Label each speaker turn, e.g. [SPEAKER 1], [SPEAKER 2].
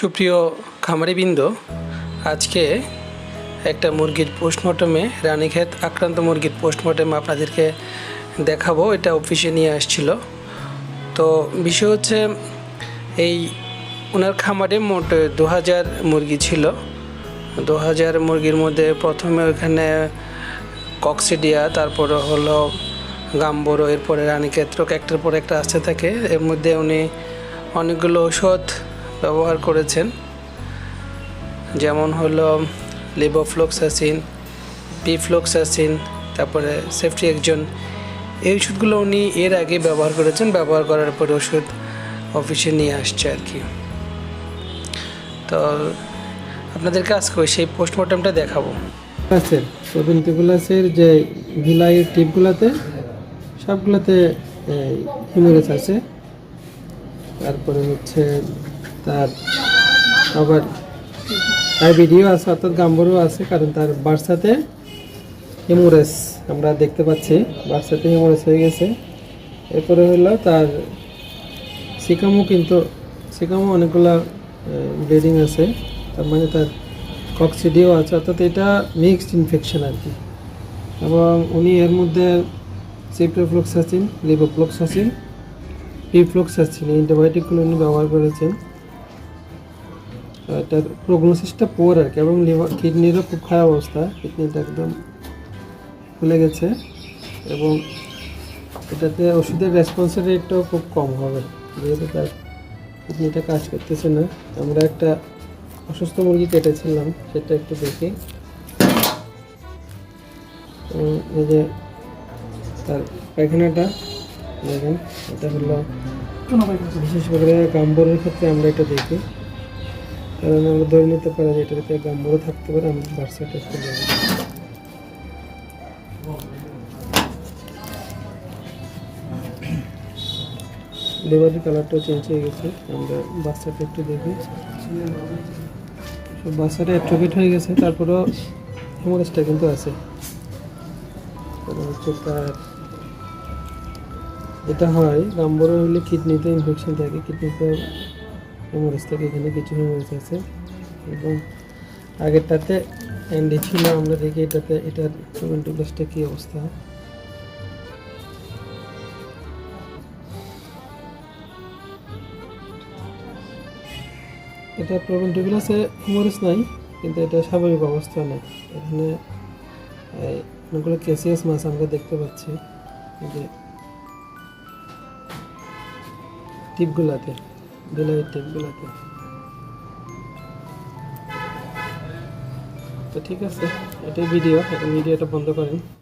[SPEAKER 1] সুপ্রিয় খামারিবৃন্দ, আজকে একটা মুরগির পোস্টমর্টমে, রানীক্ষেত আক্রান্ত মুরগির পোস্টমর্টম আপনাদেরকে দেখাবো, এটা অফিসে নিয়ে আসছিল। তো বিষয় হচ্ছে, এই ওনার খামারে মোট দু হাজার মুরগি ছিল। দু হাজার মুরগির মধ্যে প্রথমে ওখানে কক্সিডিয়া, তারপরে হলো গাম্বরো, এরপরে রানীক্ষেত্র একটার পর একটা আসতে থাকে। এর মধ্যে উনি অনেকগুলো ঔষধ ব্যবহার করেছেন। যেমন হলো লিবোফ্লোক্সাসিন পিফ্লোক্সাসিন তারপরে সেফটি একজন। এই ওষুধগুলো উনি এর আগে ব্যবহার করেছেন, ব্যবহার করার পরে ওষুধ অফিসে নিয়ে আসছে আর কি। তো আপনাদেরকে আজকে সেই পোস্টমর্টমটা দেখাবো।
[SPEAKER 2] গাছের প্রোভেন্টিকুলাসের যে ভিলাই টিপগুলোতে, সবগুলোতে আছে। তারপরে হচ্ছে তার আবার আইবিডিও আছে, অর্থাৎ গাম্বরও আছে, কারণ তার বার্সাতে হিমোরেস আমরা দেখতে পাচ্ছি। বার্সাতে হিমোরেস হয়ে গেছে। এরপরে হলো তার সিকামও কিন্তু সিকামও অনেকগুলো ব্লিডিং আছে। তার মানে তার কক্সিডিও আছে, অর্থাৎ এটা মিক্সড ইনফেকশন আর কি। এবং উনি এর মধ্যে সিপ্রোফ্লোক্সাসিন লিবোফ্লোক্সাসিন পিফ্লোক্সাসিন অ্যান্টিবায়োটিকগুলো উনি ব্যবহার করেছেন। তো এটার প্রোগনোসিসটা পোর আর কি এবং লিভার কিডনিরও খুব খারাপ অবস্থা কিডনিটা একদম ফুলে গেছে এবং এটাতে ওষুধের রেসপন্সের রেটটাও খুব কম হবে যেহেতু তার কিডনিটা কাজ করতেছে না। আমরা একটা অসুস্থ মুরগি কেটেছিলাম সেটা একটু দেখি। এই যে তার পায়খানাটা দেখেন এটা হলো বিশেষ করে গাম্বরের ক্ষেত্রে আমরা এটা দেখি। কারণ আমরা ধরে নিতে পারি যে এটাতে গাম্বরও থাকতে পারে, আমরা বার্সাটা একটু দেখি লিভারের কালারটাও চেঞ্জ হয়ে গেছে, আমরা বাচ্চাটা একটু দেখি। সব বাচ্চাটা অ্যাট্রোফিট হয়ে গেছে, তারপরেও হেমোরেজটা কিন্তু আছে। তার এটা হয় গাম্বর হলে কিডনিতে ইনফেকশন থাকে কিডনিতে হেমোরেজ থাকে এখানে কিছু হেমোরেজ আছে। এবং আগেরটাতে অ্যান্ডি ছিল, আমরা দেখি এটাতে, এটার টোয়েন্টি কী অবস্থা। এটা প্রোভেন্টিকুলাসে হিমোরিস নাই, কিন্তু এটা স্বাভাবিক অবস্থা নেই এখানে অনেকগুলো ক্যাসিয়াস মাছ আমরা দেখতে পাচ্ছি। যে, টিপগুলাতে। বিলাই টিপগুলাতে তো ঠিক আছে এটাই ভিডিও এখন ভিডিওটা বন্ধ করেন।